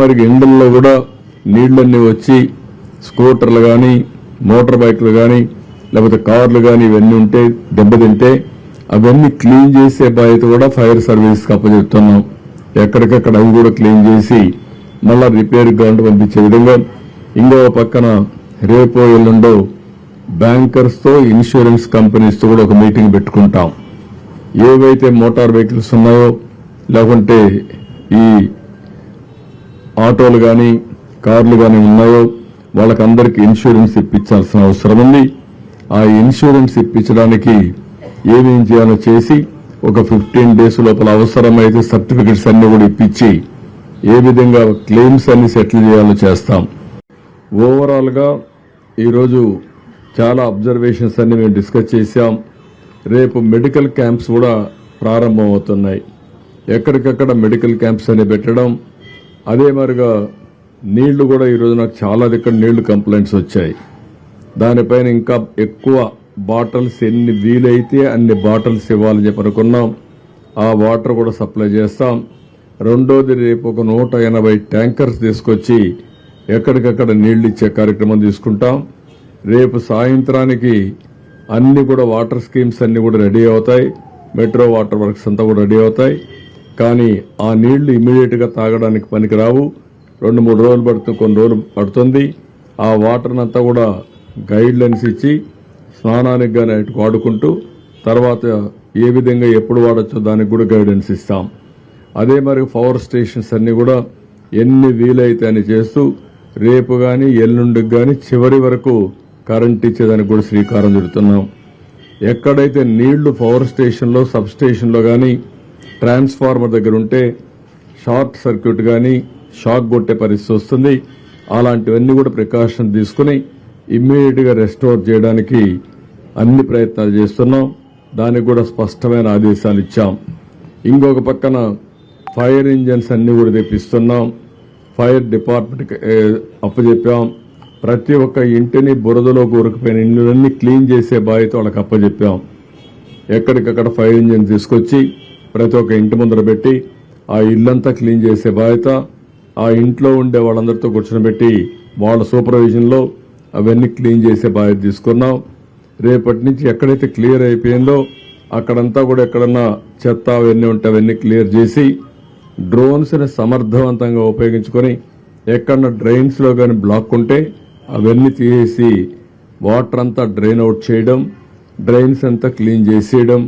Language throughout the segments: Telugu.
మరి ఎండల్లో కూడా నీళ్ళన్నీ వచ్చి స్కూటర్లు కానీ మోటార్ బైక్లు కానీ లేకపోతే కార్లు కానీ ఇవన్నీ ఉంటే దెబ్బతింటే అవన్నీ క్లీన్ చేసే బాధ్యత కూడా ఫైర్ సర్వీస్కి అప్పచెప్తున్నాం. ఎక్కడికక్కడ అవి కూడా క్లీన్ చేసి మళ్ళా రిపేర్ గ్రాంట్ పంపించే విధంగా ఇంకో పక్కన రేపో ఎల్లుండో బ్యాంకర్స్తో ఇన్సూరెన్స్ కంపెనీస్తో కూడా ఒక మీటింగ్ పెట్టుకుంటాం. ఏవైతే మోటార్ వెహికల్స్ ఉన్నాయో లేకుంటే ఈ ఆటోలు కానీ కార్లు కానీ ఉన్నాయో వాళ్ళకందరికీ ఇన్సూరెన్స్ ఇప్పించాల్సిన అవసరం ఉంది. ఆ ఇన్సూరెన్స్ ఇప్పించడానికి ఏమేం చేయాలో చేసి ఒక ఫిఫ్టీన్ డేస్ లోపల అవసరమైతే సర్టిఫికెట్స్ అన్ని కూడా ఇప్పించి ఏ విధంగా క్లెయిమ్స్ అన్ని సెటిల్ చేయాలో చేస్తాం. ఓవరాల్గా ఈరోజు చాలా అబ్జర్వేషన్స్ అన్ని మేము డిస్కస్ చేశాం. రేపు మెడికల్ క్యాంప్స్ కూడా ప్రారంభం అవుతున్నాయి ఎక్కడికక్కడ మెడికల్ క్యాంప్స్ అని పెట్టడం అదే మరిగా నీళ్ళు కూడా ఈరోజు నాకు చాలా దగ్గర నీళ్ళు కంప్లైంట్స్ వచ్చాయి. దానిపైన ఇంకా ఎక్కువ బాటిల్స్ ఎన్ని వీలైతే అన్ని బాటిల్స్ ఇవ్వాలని చెప్పి అనుకున్నాం. ఆ వాటర్ కూడా సప్లై చేస్తాం. రెండోది రేపు ఒక నూట ఎనభై ట్యాంకర్స్ తీసుకొచ్చి ఎక్కడికక్కడ నీళ్ళు ఇచ్చే కార్యక్రమం తీసుకుంటాం. రేపు సాయంత్రానికి అన్ని కూడా వాటర్ స్కీమ్స్ అన్ని కూడా రెడీ అవుతాయి. మెట్రో వాటర్ వర్క్స్ అంతా కూడా రెడీ అవుతాయి. కానీ ఆ నీళ్ళు ఇమీడియట్గా తాగడానికి పనికిరావు. రెండు మూడు రోజులు పడుతుంది కొన్ని రోజులు పడుతుంది. ఆ వాటర్ని అంతా కూడా గైడ్ లైన్స్ ఇచ్చి స్నానానికి కానీ అటు వాడుకుంటూ తర్వాత ఏ విధంగా ఎప్పుడు వాడచ్చో దానికి కూడా గైడెన్స్ ఇస్తాం. అదే మరి పవర్ స్టేషన్స్ అన్ని కూడా ఎన్ని వీలైతే అని చేస్తూ రేపు కానీ ఎల్లుండికి కానీ చివరి వరకు కరెంట్ ఇచ్చేదానికి కూడా శ్రీకారం చుడుతున్నాం. ఎక్కడైతే నీళ్ళు పవర్ స్టేషన్లో సబ్ స్టేషన్లో కానీ ట్రాన్స్ఫార్మర్ దగ్గర ఉంటే షార్ట్ సర్క్యూట్ కానీ షాక్ కొట్టే పరిస్థితి వస్తుంది. అలాంటివన్నీ కూడా ప్రికాషన్ తీసుకుని ఇమ్మీడియట్గా రెస్టోర్ చేయడానికి అన్ని ప్రయత్నాలు చేస్తున్నాం. దానికి కూడా స్పష్టమైన ఆదేశాలు ఇచ్చాం. ఇంకొక పక్కన ఫైర్ ఇంజన్స్ అన్ని కూడా తెప్పిస్తున్నాం. ఫైర్ డిపార్ట్మెంట్ అప్పచెప్పాం ప్రతి ఒక్క ఇంటిని బురదలో కూరుకుపోయిన ఇళ్ళన్నీ క్లీన్ చేసే బాధ్యత వాళ్ళకి అప్పచెప్పాం ఎక్కడికక్కడ ఫైర్ ఇంజన్ తీసుకొచ్చి ప్రతి ఒక్క ఇంటి ముందర పెట్టి ఆ ఇల్లంతా క్లీన్ చేసే బాధ్యత ఆ ఇంట్లో ఉండే వాళ్ళందరితో కూర్చొని వాళ్ళ సూపర్విజన్లో అవన్నీ క్లీన్ చేసే బాధ్యత తీసుకున్నాం. రేపటి నుంచి ఎక్కడైతే క్లియర్ అయిపోయిందో అక్కడంతా కూడా ఎక్కడన్నా చెత్త అవన్నీ ఉంటే అవన్నీ క్లియర్ చేసి డ్రోన్స్ని సమర్థవంతంగా ఉపయోగించుకొని ఎక్కడన్నా డ్రైన్స్లో కానీ బ్లాక్ ఉంటే అవన్నీ తీసేసి వాటర్ అంతా డ్రైన్ అవుట్ చేయడం డ్రైన్స్ అంతా క్లీన్ చేసేయడం.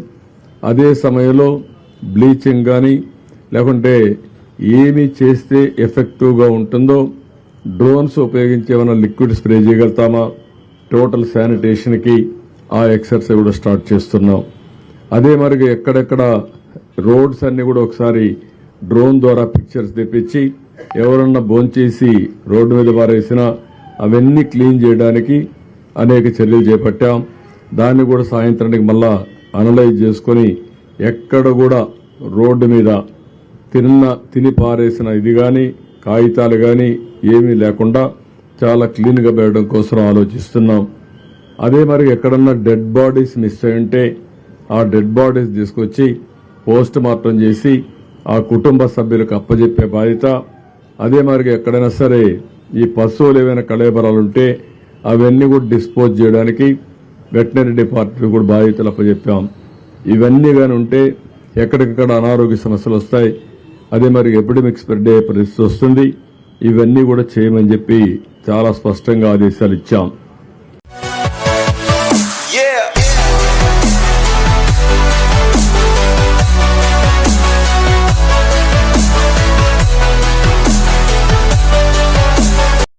అదే సమయంలో బ్లీచింగ్ కానీ లేకుంటే ఏమి చేస్తే ఎఫెక్టివ్గా ఉంటుందో డ్రోన్స్ ఉపయోగించి ఏమైనా లిక్విడ్ స్ప్రే చేయగలుగుతామా? టోటల్ శానిటేషన్కి ఆ ఎక్సర్సైజ్ కూడా స్టార్ట్ చేస్తున్నాం. అదే మరి ఎక్కడెక్కడ రోడ్స్ అన్ని కూడా ఒకసారి డ్రోన్ ద్వారా పిక్చర్స్ తెప్పించి ఎవరన్నా భోంచేసి రోడ్డు మీద పారేసినా అవన్నీ క్లీన్ చేయడానికి అనేక చర్యలు చేపట్టాం. దాన్ని కూడా సాయంత్రానికి మళ్ళా అనలైజ్ చేసుకొని ఎక్కడ కూడా రోడ్డు మీద తిన్న తిని పారేసిన ఇది కానీ కాగితాలు కానీ ఏమీ లేకుండా చాలా క్లీన్గా పెట్టడం కోసం ఆలోచిస్తున్నాం. అదే మరి ఎక్కడన్నా డెడ్ బాడీస్ మిస్ అయ్యుంటే ఉంటే ఆ డెడ్ బాడీస్ తీసుకొచ్చి పోస్ట్ మార్టం చేసి ఆ కుటుంబ సభ్యులకు అప్పజెప్పే బాధ్యత. అదే మరి ఎక్కడైనా సరే ఈ పశువులు ఏవైనా కళేబరాలు ఉంటే అవన్నీ కూడా డిస్పోజ్ చేయడానికి వెటనరీ డిపార్ట్మెంట్ కూడా బాధ్యతలు అప్పజెప్పాం. ఇవన్నీ కానీ ఉంటే ఎక్కడికక్కడ అనారోగ్య సమస్యలు వస్తాయి. అదే మరి ఎపిడమిక్ స్ప్రెడ్ అయ్యే పరిస్థితి వస్తుంది. ఇవన్నీ కూడా చేయమని చెప్పి చాలా స్పష్టంగా ఆదేశాలు ఇచ్చాం.